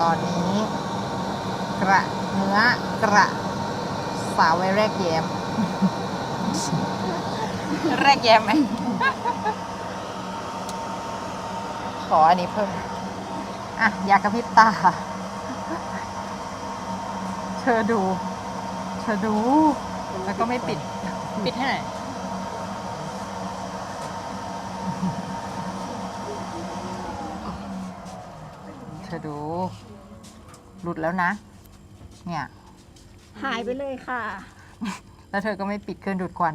ตอนนี้ กระเนื้อกระสาวไว้แรกแย้ม แรกแย้มไหม ขออันนี้เพิ่ม อะ อยากกระพริบตา เธอดู เธอดู แล้วก็ไม่ปิด ปิดให้หน่อย เธอดู หลุ ดแล้วนะ เนี่ย หายไปเลยค่ะ แล้วเธอก็ไม่ปิดเครื่องดูดควัน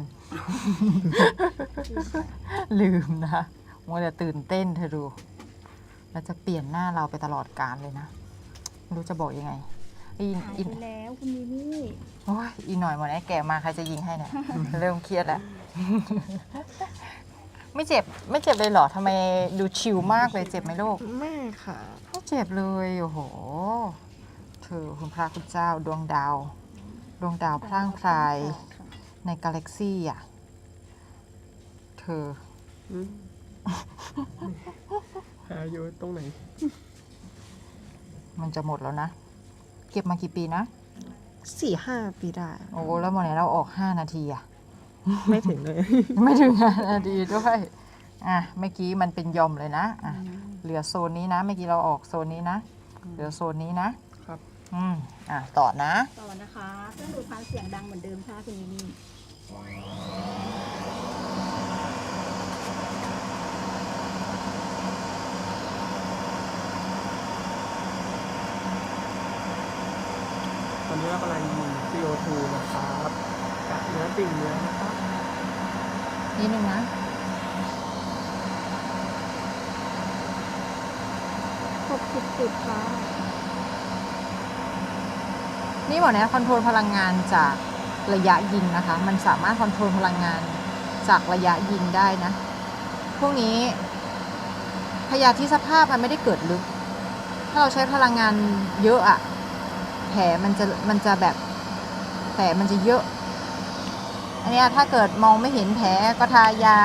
ลืมนะมัวแต่ตื่นเต้นเธอดูเราจะเปลี่ยนหน้าเราไปตลอดกาลเลยนะไม่รู้จะบอกยังไงอีหายอีไปแล้วคุณมินี่โอ้ยอีหน่อยหมดไอ้แก่มาใครจะยิงให้เนี่ย เริ่มเครียดแล้ว ไม่เจ็บไม่เจ็บเลยเหรอทำไมดูชิลมากเลยเจ็บไหมลูก ไม่ค่ะ ไม่เจ็บเลย โอ้โห เธอคุณพระคุณเจ้าดวงดาว ดวงดาวพร่างพรายในกาแล็กซี่อะ เธอ หาอยู่ตรงไหน มันจะหมดแล้วนะ เก็บมากี่ปีนะสี่ห้าปีได้ โอ้แล้ววันไหนเราออก5นาทีอะ ไม่ถึงเลย ไม่ถึงห้านาทีด้วย อะเมื่อกี้มันเป็นยอมเลยนะ อะ เหลือโซนนี้นะ เมื่อกี้เราออกโซนนี้นะ เหลือโซนนี้นะครับ อืมอะต่อนะ ต่อนะคะเครื่องดูดควันเสียงดังเหมือนเดิมค่ะคุณมินี่ตอนนี้เรากำลังยิง CO2 นะครับกับเนื้อติ่งเนื้อนะครับนิดนึงนะหกสิบจุดค่ะ นี่บอกนะคอนโทรลพลังงานจากระยะยิงนะคะ มันสามารถคอนโทรลพลังงานจากระยะยิงได้นะ พวกนี้พยาธิสภาพมันไม่ได้เกิดลึก ถ้าเราใช้พลังงานเยอะอะแผลมันจะมันจะแบบแผลมันจะเยอะ อันเนี้ยถ้าเกิดมองไม่เห็นแผลก็ทายา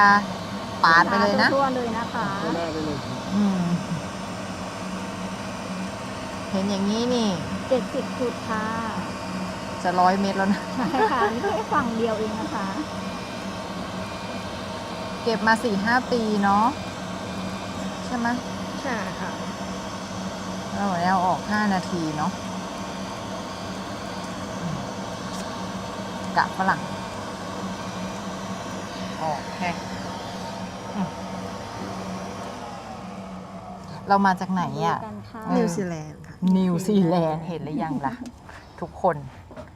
ปาดไปเลยนะทั่วๆเลยนะคะตัวหน้าได้เลยอืมเห็นอย่างนี้นี่เจ็ดสิบจุดค่ะ จะร้อยเมตรแล้วนะ ใช่ค่ะนี่แค่ฝั่งเดียวเองนะคะ เก็บมาสี่ห้าปีเนาะใช่ไหมใช่ค่ะแล้ววันนี้เอาออกห้านาทีเนาะอืมกะฝรั่งโอเคอืมเรามาจากไหนอะดูกันค่ะเออนิวซีแลนด์ค่ะ นิวซีแลนด์เห็นหรือยังล่ะ ทุกคน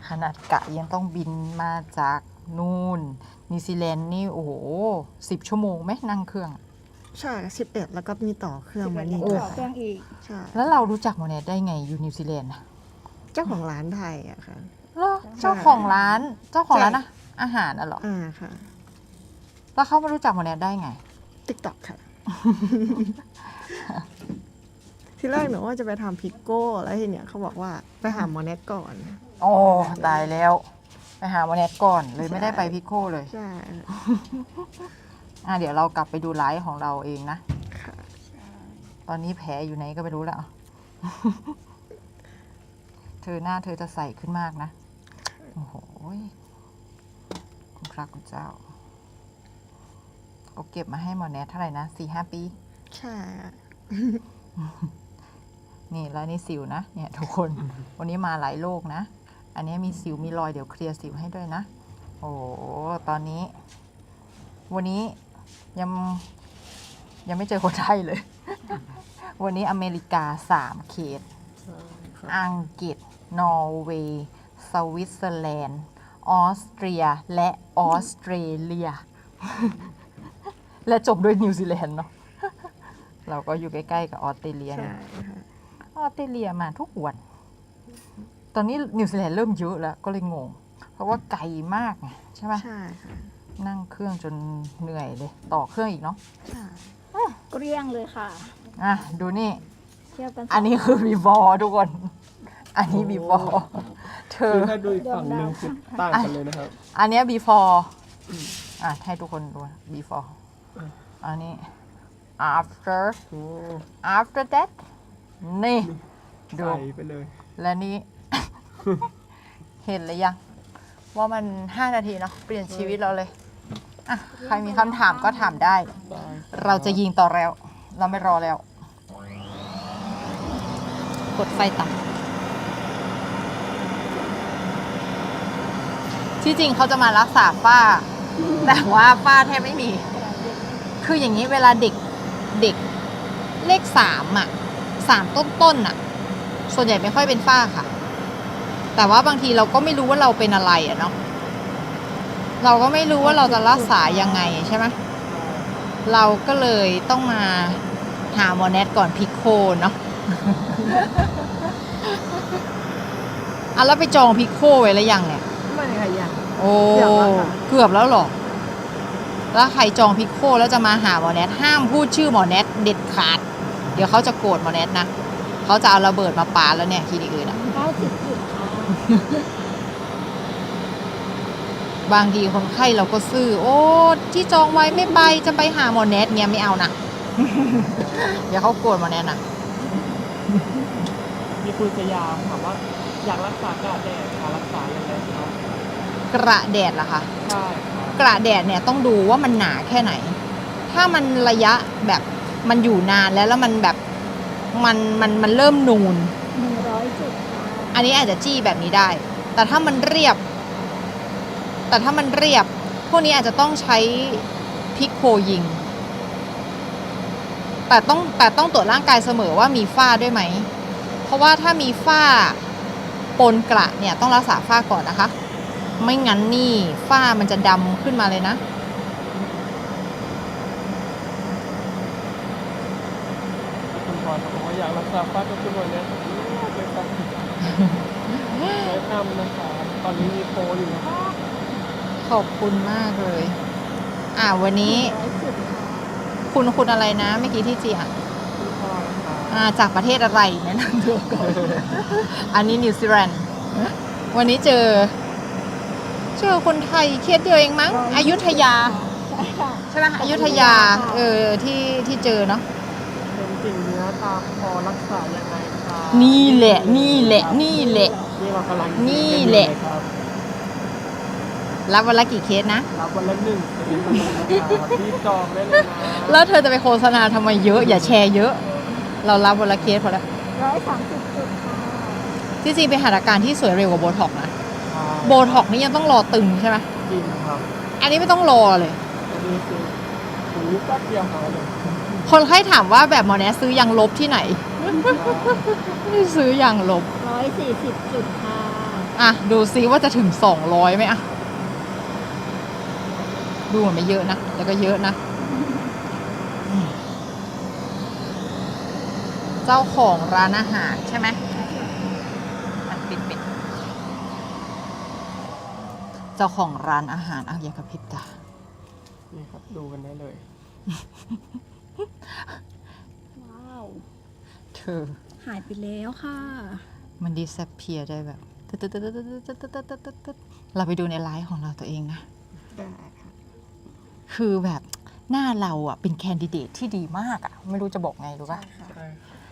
ขนาดกะยังต้องบินมาจากนู่นนิวซีแลนด์นี่ โอ้โหสิบชั่วโมงไหมนั่งเครื่อง ใช่สิบเอ็ดแล้วก็มีต่อเครื่องมานี่โอ้ด้วยต่อเครื่องอีกใช่แล้วเรารู้จักโมเนตได้ไงอยู่นิวซีแลนด์นะเจ้าของร้านไทยอะค่ะเหรอเจ้าของร้านเจ้าของร้านอะอาหารอะเหรออ่าค่ะ แล้วเขามารู้จักโมเนตได้ไงติ๊กต็อกค่ะทีแรกหนูว่าจะไปทำพิกโก้แล้วทีเนี้ยเขาบอกว่าไปหาหมอเน็ตก่อน โอ้ตายแล้ว ไปหาโมเนตก่อนเลยไม่ได้ไปพิโคเลย ใช่อะเดี๋ยวเรากลับไปดูไลฟ์ของเราเองนะ ค่ะตอนนี้แผลอยู่ไหนก็ไม่รู้แล้ว เธอหน้าเธอจะใสขึ้นมากนะ โอ้โหยคุณพระคุณเจ้าเขาเก็บมาให้หมอแนทเท่าไหร่นะสี่ห้าปี ใช่อะนี่แล้วนี่สิวนะ เนี่ยทุกคน วันนี้มาหลายโรคนะ อันนี้มีสิวมีรอยเดี๋ยวเคลียร์สิวให้ด้วยนะ โอ้โหตอนนี้ วันนี้ยังยังไม่เจอคนไทยเลย วันนี้อเมริกาสามเขตใช่ค่ะอังกฤษ นอร์เวย์ สวิตเซอร์แลนด์ ออสเตรีย และออสเตรเลีย และจบด้วยนิวซีแลนด์เนาะ เราก็อยู่ใกล้ ๆ กับออสเตรเลียใช่นะค่ะออสเตรเลียมาทุกวันต อนนี้นิวซีแลนด์เริ่มเยอะแล้วก็เลยงง เพราะว่าไกลมากไงใช่ไหมใช่ค่ะนั่งเครื่องจนเหนื่อยเลย ต่อเครื่องอีกเนาะใช่เกลี้ยงเลยค่ะ อะ ดูนี่เทียบกันสงอันนี้คือ before ทุกคน อันนี้ before เธอคือถ้าดูอีกฝั่งหนึ่งคือต่างกันเลยนะครับ อันเนี้ย before อะให้ทุกคนดู before อันนี้ after โอ้ after that นี่ ดู ใส่ไปเลย และนี่ เห็นเลยยังว่ามัน 5 นาทีเนาะเปลี่ยนชีวิตเราเลยอะใครมีคำถามก็ถามได้ เราจะยิงต่อแล้ว เราไม่รอแล้ว กดไฟต่ำที่จริงเขาจะมารักษาฝ้า แต่ว่าฝ้าแทบไม่มี คืออย่างนี้เวลาเด็กเด็กเลขสามอะสามต้นต้นๆอะ ส่วนใหญ่ไม่ค่อยเป็นฝ้าค่ะ แต่ว่าบางทีเราก็ไม่รู้ว่าเราเป็นอะไรอะเนาะเราก็ไม่รู้ว่าเราจะรักษายังไงใช่ไหมเราก็เลยต้องมาหาหมอแนทก่อนพิกโคเนาะอะแล้วไปจองพิกโคไว้แล้วยังเนี่ย ไม่ค่ะยังโอ้เกือบแล้วค่ะเกือบแล้วเหรอ แล้วใครจองพิกโคแล้วจะมาหาหมอแนทห้ามพูดชื่อหมอแนทเด็ดขาด เดี๋ยวเขาจะโกรธหมอแนทนะเขาจะเอาระเบิดมาปาแล้วเนี่ยคลินิกอื่นอะเก้าสิบจุดค่ะ บางทีคนไข้เราก็ซื่อโอ้ที่จองไว้ไม่ไปจะไปหาหมอแนทเนี่ยไม่เอานะเดี๋ยวเขาโกรธหมอแนทนะมีคุณสยามถามว่า อยากรักษากระแดดค่ะรักษายังไงครับกระแดดล่ะคะใช่ครับกระแดดเนี่ยต้องดูว่ามันหนาแค่ไหน ถ้ามันระยะแบบมันอยู่นานแล้วแล้วมันแบบมันมันมันเริ่มนูน หนึ่งร้อยจุดค่ะ อันนี้อาจจะจี้แบบนี้ได้ แต่ถ้ามันเรียบ แต่ถ้ามันเรียบ พวกนี้อาจจะต้องใช้พิกโคยิง แต่ต้องแต่ต้องตรวจร่างกายเสมอว่ามีฝ้าด้วยไหม เพราะว่าถ้ามีฝ้าปนกระเนี่ยต้องรักษาฝ้าก่อนนะคะ ไม่งั้นนี่ฝ้ามันจะดำขึ้นมาเลยนะคุณพรเขาบอกว่าอยากรักษาฟ้ากับคุณวันนี้เลย นะนำนะครับตอนนี้มีโปรอยู่นะครับขอบคุณมากเลย อ่าวันนี้ร้อยจุดค่ะคุณคุณอะไรนะเมื่อกี้ที่จีอะคุณพรครับอ่าจากประเทศอะไรแนะนำตัวก่อน อันนี้นิวซีแลนด์วันนี้เจอ เจอคนไทยเคสเดียวเองมั้งอยุธยาใช่ค่ะใช่ไหมอยุธยา เออที่ที่เจอเนาะเป็นติ่งเนื้อตาคอรักษายังไงครับนี่แหละ นี่แหละ นี่แหละนี่เรา กำลังนี่แหละ ครับรับวันละกี่เคสนะ รับวันละหนึ่งเป็นนะครับรีบจองได้เลยนะแล้วเธอจะไปโฆษณาทำไมเยอะ อย่าแชร์เยอะ เรารับวันละเคสพอแล้วร้อยสามสิบจุดค่ะที่จริงเป็นหัตถการที่สวยเร็วกว่าโบท็อกซ์นะ โบท็อกซ์นี่ยังต้องรอตึงใช่ไหมจริงครับอันนี้ไม่ต้องรอเลย อันนี้คือหูแป๊บเดียวหายเลยคนไข้ถามว่าแบบหมอแนสซื้อยางลบที่ไหนไม่ได้ซื้อยางลบ ร้อยสี่สิบจุดค่ะ อะ ดูซิว่าจะถึงสองร้อยไหมอะ ดูเหมือนไม่เยอะนะ แต่ก็เยอะนะอืมเจ้าของร้านอาหารใช่ไหมอะปิดปิดเจ้าของร้านอาหารอะอย่ากระพริบตานี่ครับ ดูกันได้เลย ว้าว เธอ หายไปแล้วค่ะ มันดีแซปเพียได้แบบ เราไปดูในไลฟ์ของเราตัวเองนะคือแบบหน้าเราอะเป็นแคนดิเดตที่ดีมากอะ ไม่รู้จะบอกไงรู้ป่ะ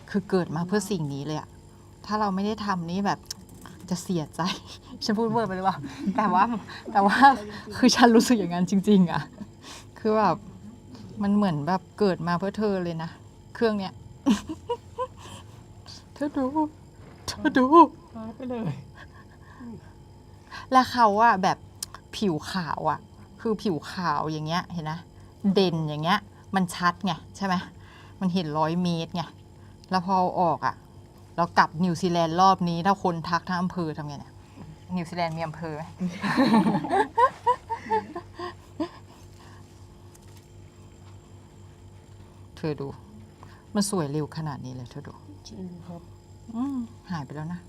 คือเกิดมาเพื่อสิ่งนี้เลยอะถ้าเราไม่ได้ทำนี่แบบจะเสียใจ ฉันพูดเวอร์ไปหรือเปล่า แต่ว่าแต่ว่าคือฉันรู้สึกอย่างนั้นจริง ๆอะคือแบบมันเหมือนแบบเกิดมาเพื่อเธอเลยนะ เครื่องเนี้ย เธอดู เธอดูไปเลย แล้วเขาอะแบบผิวขาวอะคือผิวขาวอย่างเงี้ยเห็นนะเด่นอย่างเงี้ย มันชัดไงใช่ไหมมันเห็นร้อยเมตรไงแล้วพอเอาออกอะเรากลับนิวซีแลนด์รอบนี้ ถ้าคนทักทั้งอำเภอทำไงเนี่ยนิวซีแลนด์มีอำเภอไหมเธอดู มันสวยเร็วขนาดนี้เลยเธอดู จริงครับ อืมหายไปแล้วนะ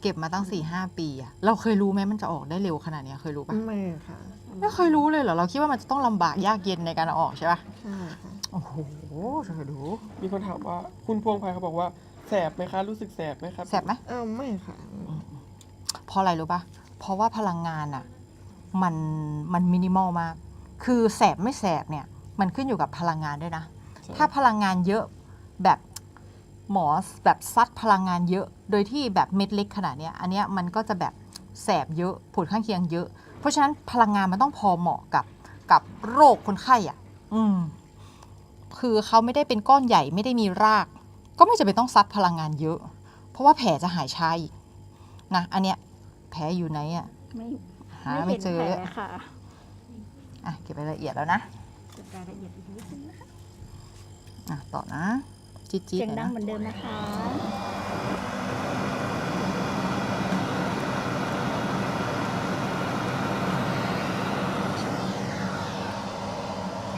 เก็บมาตั้งสี่ห้าปีอะเราเคยรู้ไหมมันจะออกได้เร็วขนาดเนี้ยเคยรู้ปะไม่ค่ะไม่เคยรู้เลยเหรอ เราคิดว่ามันจะต้องลำบากยากเย็นในการเอาออกใช่ปะใช่ค่ะโอ้โหเธอดูมีคนถามว่าคุณพวงไพเขาบอกว่าแสบไหมคะ รู้สึกแสบไหมครับแสบไหมเออไม่ค่ะ เพราะอะไรรู้ปะเพราะว่าพลังงานอะมันมันมินิมอลมาก คือแสบไม่แสบเนี่ย มันขึ้นอยู่กับพลังงานด้วยนะ ใช่ ถ้าพลังงานเยอะแบบ หมอแบบซัดพลังงานเยอะ โดยที่แบบเม็ดเล็กขนาดเนี้ยอันเนี้ยมันก็จะแบบแสบเยอะผลข้างเคียงเยอะ เพราะฉะนั้นพลังงานมันต้องพอเหมาะกับกับโรคคนไข้อะ อืม คือเขาไม่ได้เป็นก้อนใหญ่ไม่ได้มีราก ก็ไม่จำเป็นต้องซัดพลังงานเยอะ เพราะว่าแผลจะหายช้าอีกนะอันเนี้ยแผลอยู่ไหนอะไม่หาไม่เจอห็นเลยแผลค่ะอะเก็บรายละเอียดแล้วนะ เก็บรายละเอียดอีกนิดนึงนะคะ อะต่อนะ จี๊ดจี๊ดเสียงหน่อยดังนะเหมือนเดิมนะคะ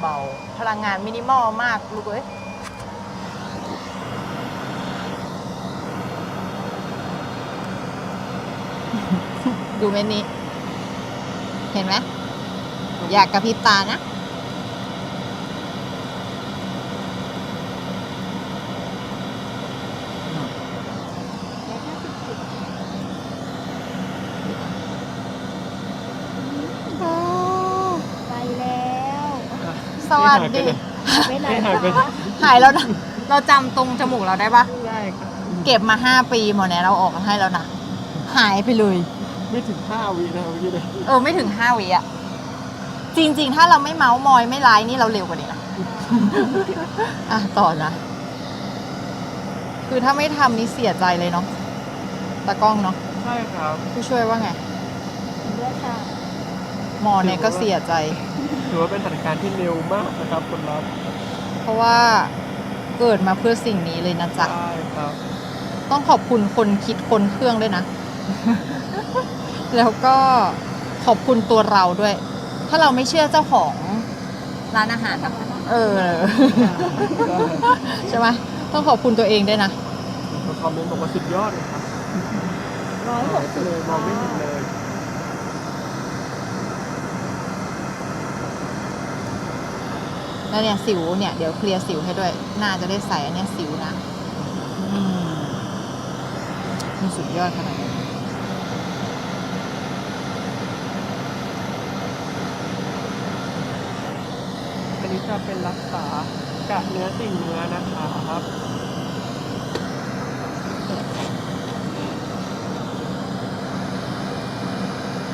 เบาพลังงานมินิมอลมากลูกเอ้ยดูเม็ดนี้ เห็นไหมอยากกระพริบตานะและห้าสิบจุดไปแล้ว ส วัสดีไปไหนไม่หายไปคะหายแล้วนะเราจำตรงจมูกเราได้ปะได้ครับเก็บมา5ปีหมอแนะเราออกมาให้แล้วนะหายไปเลย ไม่ถึงห้าวินะเมื่อกี้เลยเออไม่ถึง5วิอะจริง ๆ ถ้าเราไม่เมาส์มอยไม่ไลน์นี่เราเร็วกว่านี้นะ อะต่อนะ คือถ้าไม่ทำนี่เสียใจเลยเนาะตากล้องเนาะใช่ครับผู้ช่วยว่าไง ด้วยค่ะ หมอเนี่ยก็เสียใจ ถือว่าเป็นสถานการณ์ที่เร็วมากนะครับคนรับเพราะว่าเกิดมาเพื่อสิ่งนี้เลยนะจ๊ะ ใช่ครับ ต้องขอบคุณคนคิดคนเครื่องด้วยนะ แล้วก็ขอบคุณตัวเราด้วย ถ้าเราไม่เชื่อเจ้าของร้านอาหารอะเออ ใช่ไหมต้องขอบคุณตัวเองด้วยนะมาคอมเมนต์บอกว่าสุดยอดเลยครับร้อยหหากยไปสิบเลยมองไม่เห็นเลย แล้วเนี่ยสิวเนี่ยเดี๋ยวเคลียร์สิวให้ด้วยน่าจะได้ใส่อันเนี้ยสิวนะอืมมันสุดยอดขนาดนี้อันนี้จะเป็นรักษากะเนื้อติ่งเนื้อนะครับ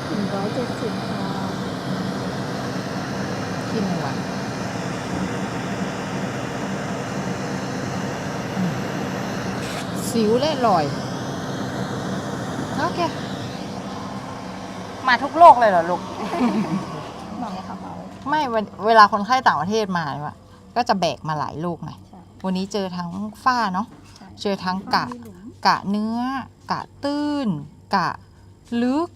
หนึ่งร้อยเจ็ดสิบค่ะ ขี้มัวอืม สิวเล่ลอย โอเค มาทุกโลกเลยเหรอลูกมองเลยค่ะเบา ไม่เวเวลาคนไข้ต่างประเทศมาเนี่ยวะก็จะแบกมาหลายลูกไงใช่ วันนี้เจอทั้งฝ้าเนาะ ใช่เจอทั้งกะ มีหลุมกะเนื้อ กะตื้น กะลึก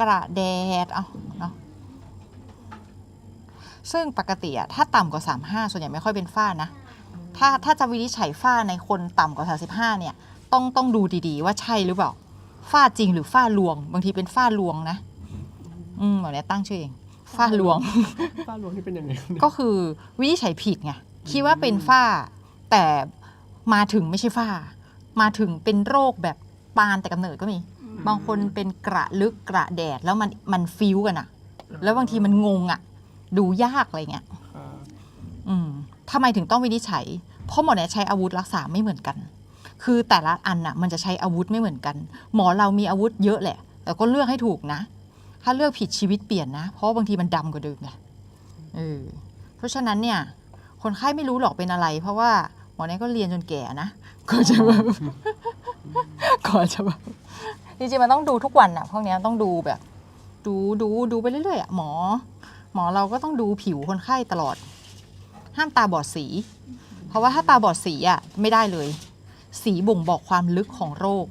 กระแดด เอาเนาะ ซึ่งปกติอะถ้าต่ำกว่า 35 ส่วนใหญ่ไม่ค่อยเป็นฝ้านะ ถ้าถ้าจะวินิจฉัยฝ้าในคนต่ำกว่า35เนี่ยต้องต้องดูดีๆ ว่าใช่หรือเปล่าฝ้าจริงหรือฝ้าลวง บางทีเป็นฝ้าลวงนะ อืมหมอเนี่ยตั้งชื่อเองฝ้าลวงป้าหลวงที่เป็นยังไงเนี่ยก็คือวินิจฉัยผิดไงคิดว่าเป็นฝ้า แต่มาถึงไม่ใช่ฝ้า มาถึงเป็นโรคแบบปานแต่กำเนิดก็มี บางคนเป็นกระลึกกระแดดแล้วมันมันฟิวกันอะแล้วบางทีมันงงอะดูยากอะไรเงี้ยครับอืม ทำไมถึงต้องวินิจฉัย เพราะหมอเนี่ยใช้อาวุธรักษาไม่เหมือนกัน คือแต่ละอันน่ะมันจะใช้อาวุธไม่เหมือนกัน หมอเรามีอาวุธเยอะแหละ แต่ก็เลือกให้ถูกนะ ถ้าเลือกผิดชีวิตเปลี่ยนนะ เพราะบางทีมันดำกว่าเดิมไงเออเพราะฉะนั้นเนี่ย คนไข้ไม่รู้หรอกเป็นอะไร เพราะว่าหมอเนี่ยก็เรียนจนแก่นะก็จะแบบก็จะแบบจริงๆมันต้องดูทุกวันอะพวกเนี้ยต้องดูแบบ ดูดูดูไปเรื่อยๆอะหมอ หมอเราก็ต้องดูผิวคนไข้ตลอด ห้ามตาบอดสี เพราะว่าถ้าตาบอดสีอะไม่ได้เลย สีบ่งบอกความลึกของโรค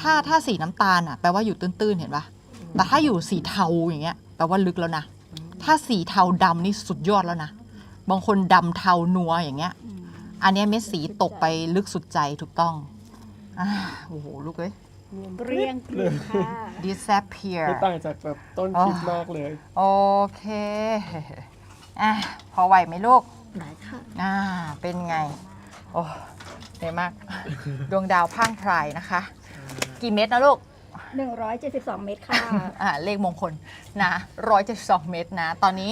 ถ้าถ้าสีน้ำตาลอะแปลว่าอยู่ตื้นๆเห็นปะแต่ถ้าอยู่สีเทาอย่างเงี้ยแปลว่าลึกแล้วนะถ้าสีเทาดำนี่สุดยอดแล้วนะบางคนดำเทานัวอย่างเงี้ยอืมอันเนี้ยเม็ดสีตกไปลึกสุดใจถูกต้องอ่าโอ้โหลูกเอ้ยเกรียงเกรียงค่ะ disappear ไม่ต่างจากแบบต้นคลิปมากเลย โอเค อะ พอไหวไหมลูก ไหนค่ะอ่า เป็นไง โอ้เหนื่อยมาก ดวงดาวพร่างพรายนะคะ กี่เม็ดนะลูกหนึ่งร้อยเจ็ดสิบสองเมตรค่ะ อ่า เลขมงคลนะร้อยเจ็ดสองเม็ดนะ ตอนนี้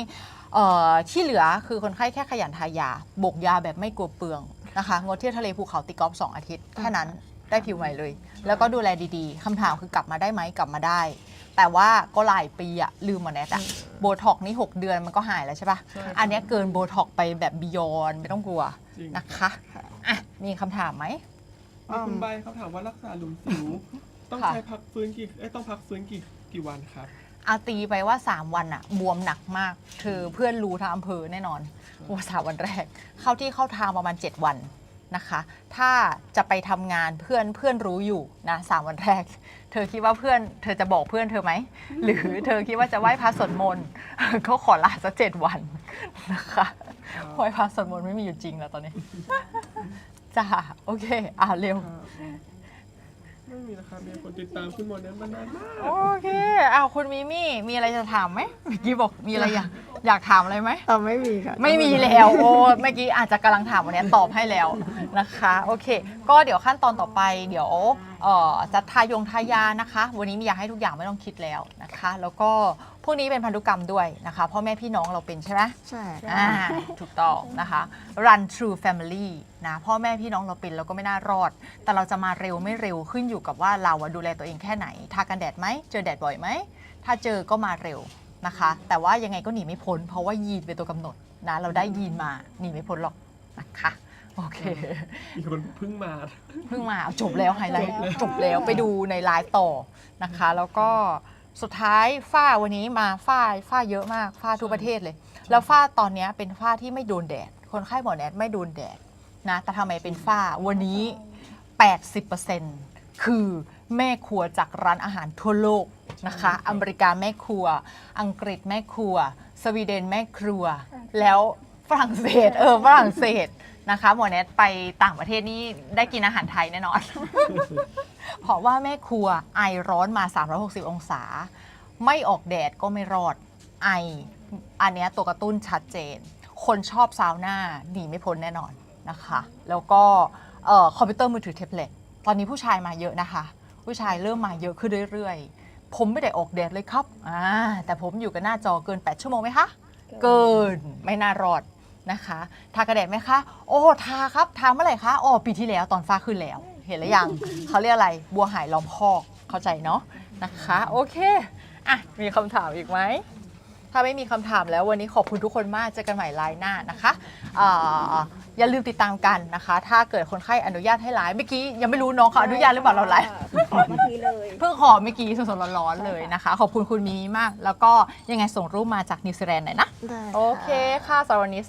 เอ่อที่เหลือคือคนไข้แค่ขยันทายาบกยาแบบไม่กลัวเปลืองนะคะ งดเที่ยวทะเลภูเขาตีกอล์ฟสองอาทิตย์ แค่นั้นได้ผิวใหม่เลย แล้วก็ดูแลดีๆคำถามคือกลับมาได้ไหมกลับมาได้ แต่ว่าก็หลายปีอะลืมหมอแนทอะโบท็อกนี่ 6 เดือนมันก็หายแล้วใช่ปะใช่ครับอันเนี้ยเกินโบท็อกไปแบบบียอนไม่ต้องกลัวจริงนะคะอะมีคำถามไหม มีคุณใบเขาถามว่ารักษาหลุมสิว ต้องค่ะ ใช้พักฟื้นกี่เอ้ยต้องพักฟื้นกี่กี่วันครับ อาตีไปว่า 3 วันอะบวมหนักมาก เธอเพื่อนรู้ทั้งอำเภอแน่นอนว่าสามวันแรก เข้าที่เข้าทางประมาณ 7 วัน นะคะ ถ้าจะไปทำงานเพื่อนเพื่อนรู้อยู่นะสามวันแรก เธอคิดว่าเพื่อนเธอจะบอกเพื่อนเธอไหม หรือเธอคิดว่าจะไหว้พระสวดมนต์เขาขอลาสักเจ็ดวันนะคะไหว้พระสวดมนต์ไม่มีอยู่จริงแล้วตอนนี้จ้าโอเค อ่าเร็ว ไม่มีนะครับมีคนติดตามคุณหมอนั้นมานานมากโอเคอ้าวคุณมิมี่ มีอะไรจะถามไหมเมื่อกี้บอกมีอะไรอยากอยากถามอะไรไหมต่อไม่มีค่ะ ไม่มีแล้วโอ้เมื่อกี้อาจจะกำลังถามวันนี้ตอบให้แล้วนะคะ โอเค ก็เดี๋ยวขั้นตอนต่อไป เดี๋ยวเอ่อจะทายงทายานะคะ วันนี้มียาให้ทุกอย่างไม่ต้องคิดแล้วนะคะ แล้วก็พ วกนี้เป็นพันธุกรรมด้วยนะคะพ่อแม่พี่น้องเราเป็นใช่ไหมใช่ อ่าถูกต้องนะคะ run true family นะพ่อแม่พี่น้องเราเป็นเราก็ไม่น่ารอด แต่เราจะมาเร็วไม่เร็วขึ้นอยู่กับว่าเราอะดูแลตัวเองแค่ไหนทากันแดดไหมเจอแดดบ่อยไหมถ้าเจอก็มาเร็วนะคะ แต่ว่ายังไงก็หนีไม่พ้นเพราะว่ายีนเป็นตัวกำหนดนะเราได้ยีนมาหนีไม่พ้นหรอกนะคะโอเค มีคนเพิ่งมาเพิ่งมาเอาจบแล้วไฮไลท์จบแล้วไปดูในไลฟ์ต่อนะคะ แล้วก็ สุดท้ายฝ้าวันนี้มาฝ้าฝ้าเยอะมากฝ้าทุกประเทศเลย แล้วฝ้าตอนเนี้ยเป็นฝ้าที่ไม่โดนแดด คนไข้หมอแนทไม่โดนแดดนะแต่ทำไมเป็นฝ้าวันนี้ 80%คือแม่ครัวจากร้านอาหารทั่วโลกนะคะ อเมริกาแม่ครัว อังกฤษแม่ครัว สวีเดนแม่ครัว แล้วฝรั่งเศสเออฝรั่งเศสนะคะหมอแนทไปต่างประเทศนี่ได้กินอาหารไทยแน่นอน เพราะว่าแม่ครัวไอร้อนมา 360 องศา ไม่ออกแดดก็ไม่รอดไอ อันเนี้ยตัวกระตุ้นชัดเจน คนชอบซาวน่าหนีไม่พ้นแน่นอนนะคะ แล้วก็เอ่อคอมพิวเตอร์มือถือแท็บเล็ตตอนนี้ผู้ชายมาเยอะนะคะ ผู้ชายเริ่มมาเยอะขึ้นเรื่อยๆ ผมไม่ได้ออกแดดเลยครับอ่าแต่ผมอยู่กับหน้าจอเกิน 8 ชั่วโมงไหมคะ เกินไม่น่ารอดนะคะ ทากระแดดไหมคะ โอ้ ทาครับ ทาเมื่อไหร่คะ อ๋อ ปีที่แล้วตอนฟ้าขึ้นแล้ว เห็นหรือยัง เขาเรียกอะไรบัวหายล้อมคอกเข้าใจเนาะนะคะ โอเคอะมีคำถามอีกไหม ถ้าไม่มีคำถามแล้ววันนี้ขอบคุณทุกคนมาก เจอกันใหม่ไลน์หน้านะคะอ่าอย่าลืมติดตามกันนะคะ ถ้าเกิดคนไข้อนุญาตให้ไลน์เมื่อกี้ยังไม่รู้น้องเขาอนุญาตหรือเปล่าเราไลฟ์ขอเมื่อกี้เลย เพิ่งขอเมื่อกี้สดๆร้อนๆเลยนะคะ ขอบคุณคุณมีมาก แล้วก็ยังไงส่งรูปมาจากนิวซีแลนด์หน่อยนะ ได้ โอเคค่ะสำหรับวันนี้